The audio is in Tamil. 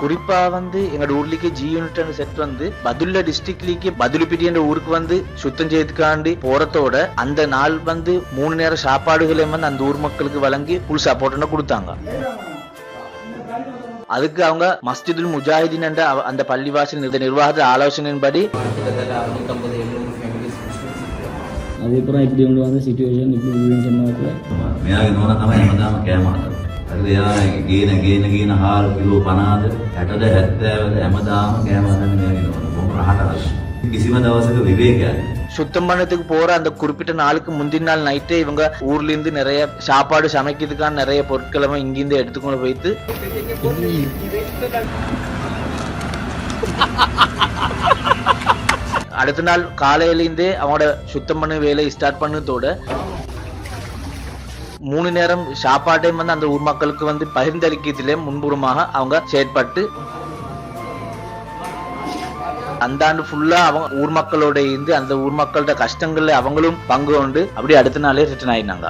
குறிப்பா வந்து எங்க ஊர்லிக்கு ஜி யூனிட் செட் வந்து பதுல்ல டிஸ்ட்ரிக்ட்லிக்கு பதுலுப்பிட்டி என்ற ஊருக்கு வந்து சுத்தம் செய்யறதுக்காண்டி போறதோட அந்த நாள் வந்து மூணு நேரம் சாப்பாடுகளையும் வந்து அந்த ஊர் மக்களுக்கு வழங்கி ஃபுல் சப்போர்ட்னு கொடுத்தாங்க. அதுக்கு அவங்க மஸ்ஜிதுல் முஜாஹிதீன் என்ற அந்த பள்ளிவாசல் இந்த நிர்வாக ஆலோசனையின்படி அதுக்கப்புறம் இப்படி வந்த சுச்சுவேஷன் இப்படி இப்படின்னு சொன்னாப்புல මෙයාගේ නෝන තමයි හැමදාම කෑම හදන්නේ. හරිද? එයා ගේන ගේන ගේන හාල් කිලෝ 50ද 60ද 70ද හැමදාම කෑම හදන්නේ මෙයාගේ නෝන. බොහොම රහට කිසිම දවසක විවේකයක් නැහැ. சுத்தம் பண்ணதுக்கு போற அந்த குறிப்பிட்ட நாளுக்கு முந்தின நாள் நைட்டே இவங்க ஊர்ல இருந்து நிறைய சாப்பாடு சமைக்கிறதுக்கான நிறைய பொருட்களை இங்கிருந்து எடுத்துக்கொண்டு போயிட்டு அடுத்த நாள் காலையிலேருந்தே அவங்களோட சுத்தம் பண்ண வேலையை ஸ்டார்ட் பண்ணதோட மூணு நேரம் சாப்பாட்டையும் வந்து அந்த ஊர் மக்களுக்கு வந்து பகிர்ந்தளிக்கிறதுல முன்புறமாக அவங்க செயற்பட்டு அந்த ஆண்டு ஃபுல்லா அவங்க ஊர் மக்களோட இருந்து அந்த ஊர் மக்களோட கஷ்டங்கள்ல அவங்களும் பங்கு கொண்டு அப்படியே அடுத்த நாளே ரிட்டர்ன் ஆயினாங்க.